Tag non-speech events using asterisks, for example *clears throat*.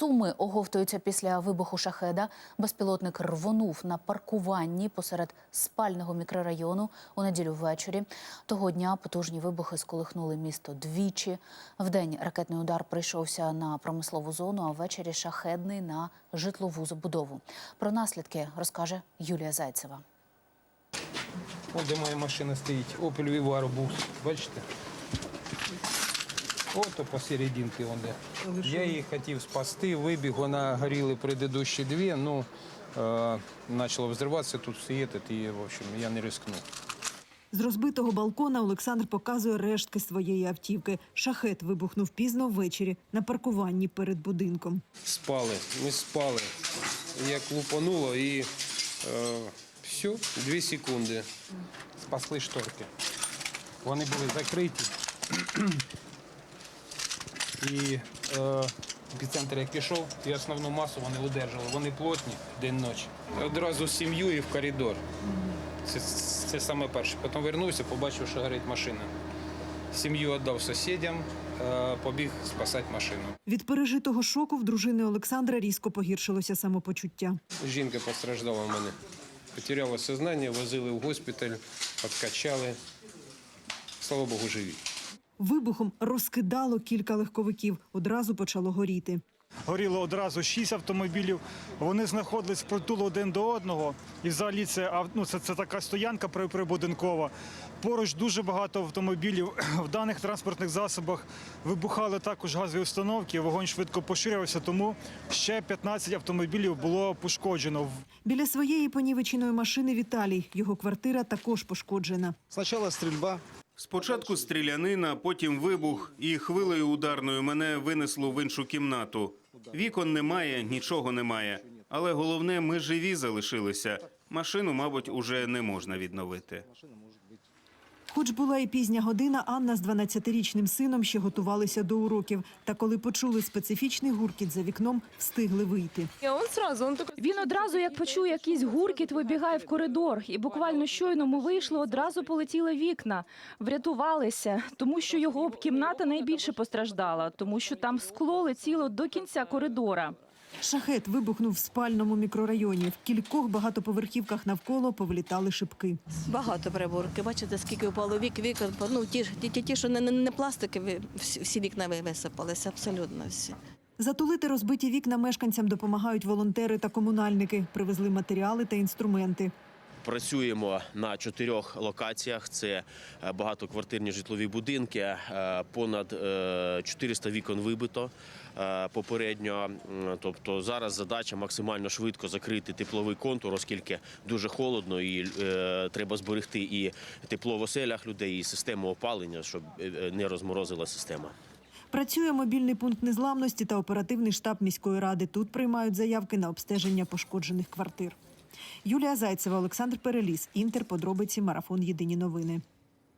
Суми оговтуються після вибуху шахеда. Безпілотник рвонув на паркуванні посеред спального мікрорайону у неділю ввечері. Того дня потужні вибухи сколихнули місто двічі. Вдень ракетний удар прийшовся на промислову зону, а ввечері шахедний на житлову забудову. Про наслідки розкаже Юлія Зайцева. Ось де моя машина стоїть. Opel Vivaro був. Бачите? Ото посерединки вон де. Я її хотів спасти, вибіг, вона горіли предыдущі дві, ну, е, почало взриватися, тут світить, і, в общем, я не рискнув. З розбитого балкона Олександр показує рештки своєї автівки. Шахет вибухнув пізно ввечері на паркуванні перед будинком. Спали, ми спали. Як лупануло і е, все, дві секунди. Спасли шторки. Вони були закриті. І е, епіцентр як пішов, і основну масу вони удержали. Вони плотні день-ночі. Одразу сім'ю і в коридор. Це, це саме перше. Потім вернувся, побачив, що горить машина. Сім'ю віддав сусідям, е, побіг спасати машину. Від пережитого шоку в дружини Олександра різко погіршилося самопочуття. Жінка постраждала в мене. Потеряла сознання, возили в госпіталь, підкачали. Слава Богу, живі. Вибухом розкидало кілька легковиків. Одразу почало горіти. Горіло одразу шість автомобілів. Вони знаходились притулу один до одного. І взагалі це, ну, це, це така стоянка при- прибудинкова. Поруч дуже багато автомобілів. *clears throat* В даних транспортних засобах вибухали також газові установки. Вогонь швидко поширювався, тому ще 15 автомобілів було пошкоджено. Біля своєї понівеченої машини Віталій. Його квартира також пошкоджена. Сначала стрельба, Спочатку стрілянина, потім вибух, і хвилею ударною мене винесло в іншу кімнату. Вікон немає, нічого немає. Але головне, ми живі залишилися. Машину, мабуть, уже не можна відновити. Хоч була і пізня година, Анна з 12-річним сином ще готувалися до уроків. Та коли почули специфічний гуркіт за вікном, встигли вийти. Він одразу, як почув якийсь гуркіт, вибігає в коридор. І буквально щойно ми вийшли, одразу полетіли вікна. Врятувалися, тому що його кімната найбільше постраждала, тому що там скло летіло до кінця коридора. Шахет вибухнув в спальному мікрорайоні. В кількох багатоповерхівках навколо повилітали шибки. Багато приборки. Бачите, скільки впало вік, вікон. Ну, ті, ж- ті, ті, ті що не, не, всі, всі вікна висипалися, абсолютно всі. Затулити розбиті вікна мешканцям допомагають волонтери та комунальники. Привезли матеріали та інструменти. Працюємо на чотирьох локаціях: це е, багатоквартирні житлові будинки, е, понад е, 400 вікон вибито е, попередньо. Тобто зараз задача максимально швидко закрити тепловий контур, оскільки дуже холодно і е, треба зберегти і тепло в оселях людей, і систему опалення, щоб е, не розморозила система. Працює мобільний пункт незламності та оперативний штаб міської ради. Тут приймають заявки на обстеження пошкоджених квартир. Юлія Зайцева, Олександр Переліс, Інтер. Подробиці. Марафон. Єдині новини.